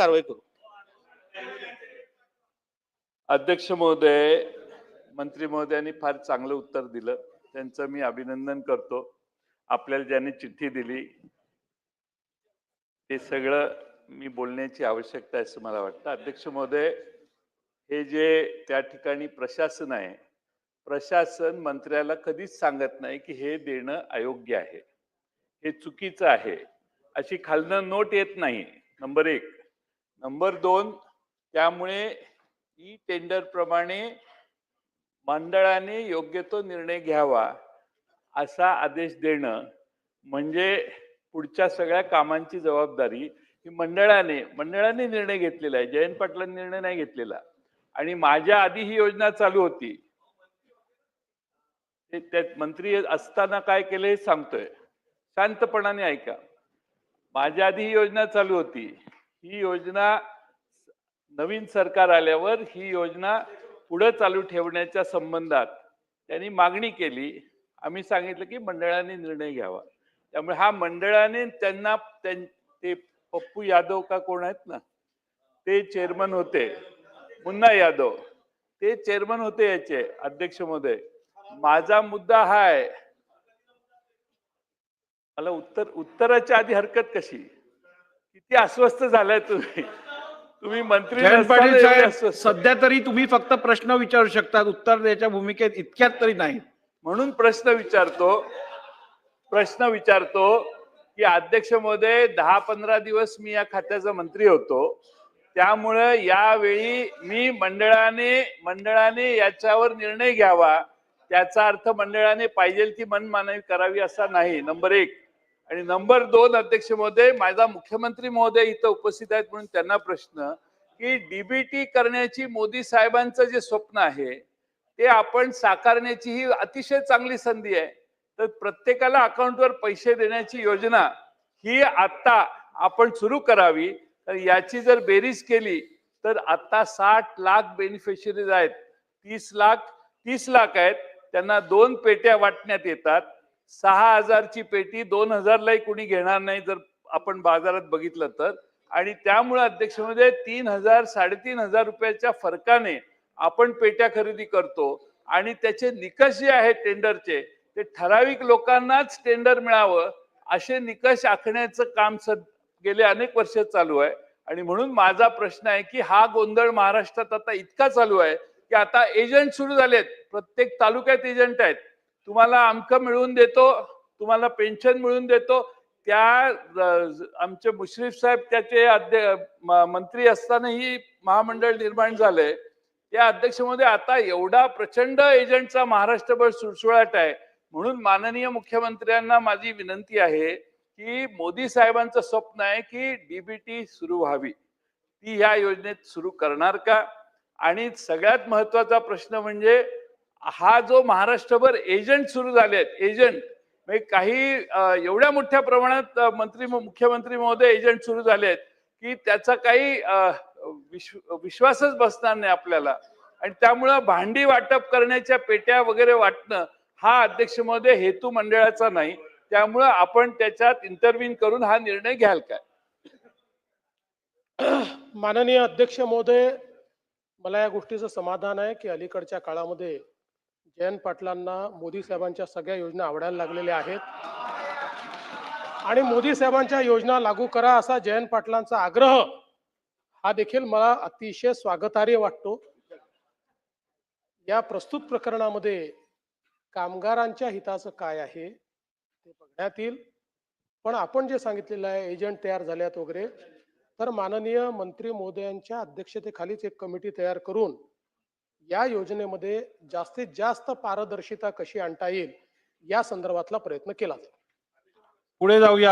कारवाई करू. अध्यक्ष महोदय मंत्री महोदयांनी फार चांगलं उत्तर दिलं. त्यांचं मी अभिनंदन करतो. आपल्याला ज्यांनी चिठ्ठी दिली ते सगळं मी बोलण्याची आवश्यकता आहे असं मला वाटतं. अध्यक्ष महोदय हे जे त्या ठिकाणी प्रशासन आहे प्रशासन मंत्र्याला कधीच सांगत नाही की हे देणं अयोग्य आहे. हे चुकीचं आहे. अशी खालनं नोट येत नाही. नंबर एक. नंबर दोन त्यामुळे ई टेंडर प्रमाणे मंडळाने योग्य तो निर्णय घ्यावा असा आदेश देणं म्हणजे पुढच्या सगळ्या कामांची जबाबदारी ही मंडळाने मंडळाने निर्णय घेतलेला आहे. जयंत पाटलांनी निर्णय नाही घेतलेला. आणि माझ्या आधी ही योजना चालू होती. ते त्यात मंत्री असताना काय केलं हे सांगतोय. शांतपणाने ऐका. माझ्या आधी ही योजना चालू होती. ही योजना नवीन सरकार आल्यावर ही योजना पुढे चालू ठेवण्याच्या संबंधात त्यांनी मागणी केली. आम्ही सांगितलं की मंडळाने निर्णय घ्यावा. त्यामुळे हा मंडळाने त्यांना त्यां- ते पप्पू यादव का कोण आहेत ना? ते चेअरमन होते. मुन्ना यादव. ते चेअरमन होते याचे अध्यक्ष महोदय माझा मुद्दा हा आहे. मला उत्तर उत्तराच्या आधी हरकत कशी? किती अस्वस्थ झालाय तुम्ही. तुम्ही मंत्री जयंत नसताना पाटील एवढे साहेब अस्वस्थ. सध्या तरी तुम्ही फक्त प्रश्न विचारू शकतात उत्तर द्यायच्या भूमिकेत इतक्यात तरी नाही. म्हणून प्रश्न विचारतो प्रश्न विचारतो की अध्यक्ष महोदय दहा पंधरा दिवस मी या खात्याचा मंत्री होतो. त्यामुळं यावेळी मी मंडळाने मंडळाने याच्यावर निर्णय घ्यावा. त्याचा अर्थ मंडळाने पाहिजे ती मनमानवी करावी असा नाही. नंबर एक. आणि नंबर दोन अध्यक्ष महोदय माझा मुख्यमंत्री महोदय इथं उपस्थित आहेत म्हणून त्यांना प्रश्न की डीबीटी करण्याची मोदी साहेबांचं जे स्वप्न आहे ते आपण साकारण्याची ही अतिशय चांगली संधी आहे. तर प्रत्येकाला अकाउंटवर पैसे देण्याची योजना ही आत्ता आपण सुरू करावी. तर याची जर बेरीज केली तर आत्ता साठ लाख बेनिफिशरीज आहेत. तीस लाख तीस लाख आहेत. त्यांना दोन पेट्या वाटण्यात येतात. सहा हजारची पेटी दोन हजारलाही कुणी घेणार नाही जर आपण बाजारात बघितलं तर. आणि त्यामुळे अध्यक्ष म्हणजे तीन हजार साडेतीन हजार रुपयाच्या फरकाने आपण पेट्या खरेदी करतो. आणि त्याचे निकष जे आहेत टेंडरचे ते ठराविक लोकांनाच टेंडर मिळावं असे निकष आखण्याचं काम सद गेले अनेक वर्ष चालू आहे. आणि म्हणून माझा प्रश्न आहे की हा गोंधळ महाराष्ट्रात आता इतका चालू आहे की आता एजंट सुरू झालेत. प्रत्येक तालुक्यात एजंट आहेत. तुम्हाला अमकं मिळवून देतो तुम्हाला पेन्शन मिळवून देतो. त्या आमचे मुश्रीफ साहेब त्याचे अध्य मंत्री असतानाही महामंडळ निर्माण झालंय त्या अध्यक्षमध्ये आता एवढा प्रचंड एजंटचा महाराष्ट्रभर सुळसुळाट आहे. म्हणून माननीय मुख्यमंत्र्यांना माझी विनंती आहे की मोदी साहेबांचं स्वप्न आहे की डीबीटी सुरू व्हावी. ती ह्या योजनेत सुरू करणार का? आणि सगळ्यात महत्त्वाचा प्रश्न म्हणजे हा जो महाराष्ट्रभर एजंट सुरू झाले आहेत एजंट म्हणजे काही एवढ्या मोठ्या प्रमाणात मंत्री मुख्यमंत्री महोदय एजंट सुरू झाले आहेत की त्याचा काही विश्व विश्वासच बसणार नाही आपल्याला. आणि त्यामुळं भांडी वाटप करण्याच्या पेट्या वगैरे वाटणं हा अध्यक्ष महोदय हेतू मंडळाचा नाही. त्यामुळं आपण त्याच्यात इंटरव्हिन करून हा निर्णय घ्याल काय? माननीय अध्यक्ष महोदय मला या गोष्टीचं समाधान आहे की अलीकडच्या काळामध्ये जयंत पाटलांना मोदी साहेबांच्या सगळ्या योजना आवडायला लागलेल्या आहेत. आणि मोदी साहेबांच्या योजना लागू करा असा जयंत पाटलांचा आग्रह हा देखील मला अतिशय स्वागतार्य वाटतो. या प्रस्तुत प्रकरणामध्ये कामगारांच्या हिताचं काय आहे ते बघण्यात येईल पण आपण जे सांगितलेलं आहे एजंट तयार झाल्यात वगैरे तर माननीय मंत्री महोदयांच्या अध्यक्षतेखालीच एक कमिटी तयार करून या योजनेमध्ये जास्तीत जास्त पारदर्शिता कशी आणता येईल या संदर्भातला प्रयत्न केला जाईल. पुढे जाऊया.